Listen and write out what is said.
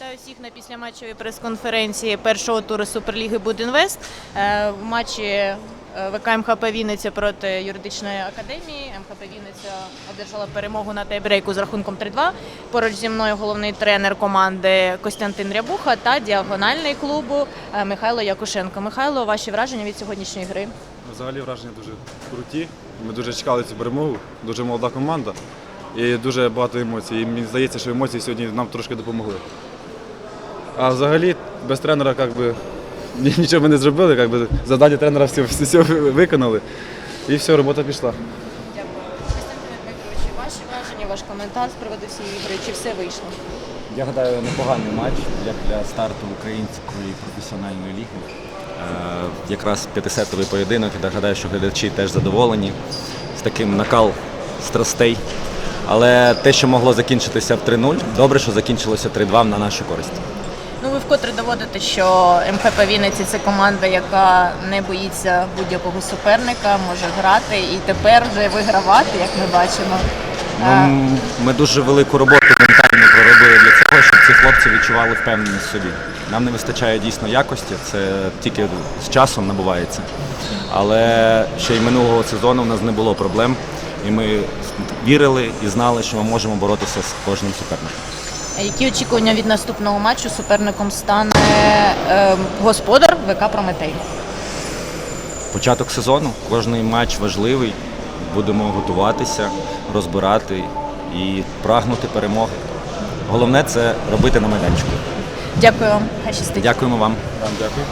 Вітаю всіх на післяматчевій прес-конференції першого туру Суперліги Будінвест. Е, В матчі е, ВК МХП Вінниця проти юридичної академії. МХП Вінниця одержала перемогу на тайбрейку з рахунком 3-2. Поруч зі мною головний тренер команди Костянтин Рябуха та діагональний клубу е, Михайло Якушенко. Михайло, ваші враження від сьогоднішньої гри? Взагалі враження дуже круті. Ми дуже чекали цю перемогу, дуже молода команда і дуже багато емоцій. І мені здається, що емоції сьогодні нам трошки допомогли. А взагалі без тренера як би, нічого ми не зробили, як би, завдання тренера все, все, все виконали. І все, робота пішла. Дякую. Дмитровичу, ваші враження, ваш коментар з приводу цієї гри. Чи все вийшло? Я гадаю, непоганий матч як для старту української професіональної ліги. Е, якраз 50-й поєдинок. Я гадаю, що глядачі теж задоволені з таким накал страстей. Але те, що могло закінчитися в 3-0, добре, що закінчилося 3-2 на нашу користь. Ну, ви вкотре доводите, що МХП Вінниці це команда, яка не боїться будь-якого суперника, може грати і тепер вже вигравати, як ми бачимо. Ну, ми дуже велику роботу ментально проробили для цього, щоб ці хлопці відчували впевненість в собі. Нам не вистачає дійсно якості, це тільки з часом набувається. Але ще й минулого сезону в нас не було проблем, і ми вірили і знали, що ми можемо боротися з кожним суперником. А Які очікування від наступного матчу суперником стане е, господар ВК Прометей? Початок сезону, кожний матч важливий. Будемо готуватися, розбирати і прагнути перемоги. Головне це робити на майданчику. Дякую вам. Хай щастить. Дякуємо вам. Вам дякую.